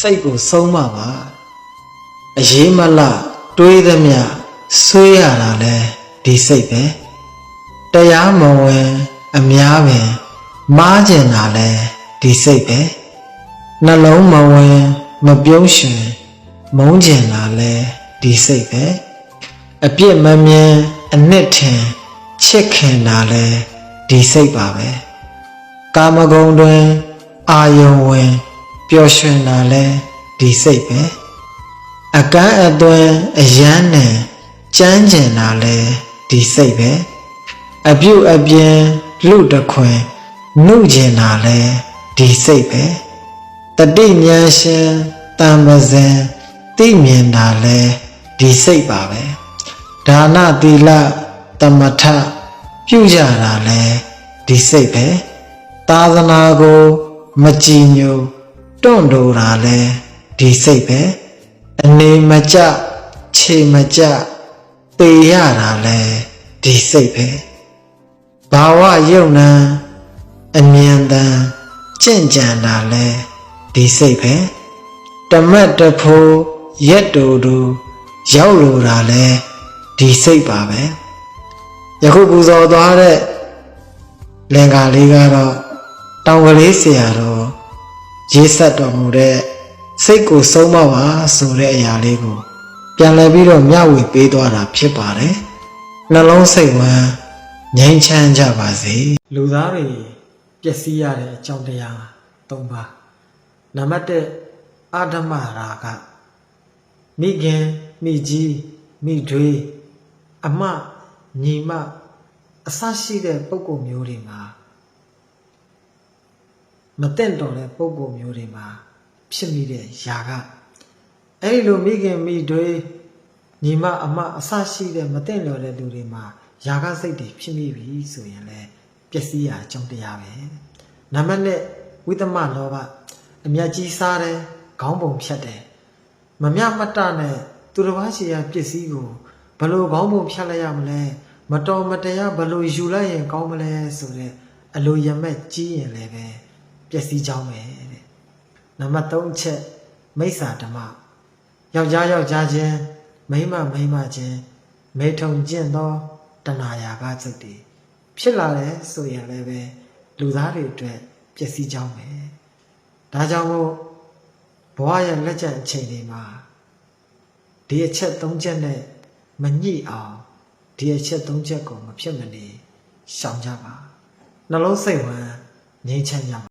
စိတ်ကိုဆုံးမပါအရေးမလတွေးသမျှဆွေးရတာလဲဒီစိတ်ပဲတရားမဝင်အများပင်မားကျင်တာလဲဒီစိတ်ပဲနှလုံးမဝင်မပြုံးရွှင်မုန်းကျင်တာလဲဒီစိတ်ပဲအပြစ်မမြင်အနှစ်ထင်ချစ်ခင်တာလဲဒီစိတ်ပါပဲကာမဂုဏ်တွင် အာယုံဝင် ပျော်ရွှင်တာလဲဒီစိတ်ပဲအကန့်အသွင်အယမ်းနဲ့ကြမ်းကျင်တာလဲဒီစိတ်ပဲအပြုတ်အပြင်းလူတခွင်နှုတ်ကျင်တာလဲဒီစိတ်ပဲတတိဉာဏ်ရှင်တံပဇံသိမြင်တာလဲဒီစိတ်ပါပဲဒါနသီလတမထပြုကြတာလဲဒီစိတ်ပဲသာသနာကို မကြည်ညို တွန့်တိုတာလဲဒီစိတ်ပဲအနေမကျခြေမကျပေရတာလဲဒီစိတ်ပဲဘာဝယုံနံအမြင်တန်ကြင့်ကြံတာလဲဒီစိတ်ပဲတမတ်တဖိုးရက်တူတူရောက်လိုတာလဲဒီစိတ်ပါပဲယခုပူဇော်သွားတဲ့လင်္ကာလေးကတော့တောင်ကလေးဆရာတော် ရေးဆက်တော်မူတဲ့စိတ်ကိုဆုံးမပါဆိုတဲ့အရာလေးကို ပြန်လည်ပြီးတော့မျှဝေပေးသွားတာဖြစ်ပါတယ်နှလုံးစိတ်ဝမ်းငြိမ်းချမ်းကြပါစေလူသားတွေပျက်စီးရတဲ့အကြောင်းတရား၃ပါးနံပါတ်1အာဓမ္မရာဂမိခင်မိကြီးမိထွေးအမညီမအစရှိတဲ့ပုံကုမျိုးတွေမှာ မတင့်တော်တဲ့ပုံကုမျိုးတွေမှာဖြစ်မိတဲ့ຢာကအဲ့ဒီလိုမိခင်မိထွေးညီမအမအစရှိတဲ့မတင့်တော်တဲ့လူတွေမှာຢာကစိတ်တွေဖြစ်မိပြီဆိုရင်လည်းပျက်စီးရာအကြောင်းတရားပဲနံပါတ်1ဝိသမလောဘအမြတ်ကြီးစားတယ်ခေါင်းပုံဖြတ်တယ်မမြမတနဲ့သူတစ်ပါးရှိရာပစ္စည်းကိုဘလို့ခေါင်းပုံဖြတ်လိုက်ရမလဲမတော်မတရားဘလို့ယူလိုက်ရင်ကောင်းမလဲဆိုတဲ့အလိုရမက်ကြီးရင်လည်းပဲ ပျက်စီးကြောင်းပဲတဲ့နံပါတ်3ချက်မိစ္ဆာဓမ္မယောက်ျားယောက်ျားချင်းမိန်းမမိန်းမချင်းမေထုံကျင့်သောတဏှာရာကစိတ်တွေဖြစ်လာတယ်ဆိုရင်လည်းပဲလူသားတွေအတွက်ပျက်စီးကြောင်းပဲဒါကြောင့်မို့ဘဝရဲ့လက်ကျန်အချိန်တွေမှာဒီအချက်၃ချက်နဲ့မညှိအောင်ဒီအချက်၃ချက်ကိုမဖြစ်မနေရှောင်ကြပါနှလုံးစိတ်ဝမ်းငြိမ်းချမ်းကြပါ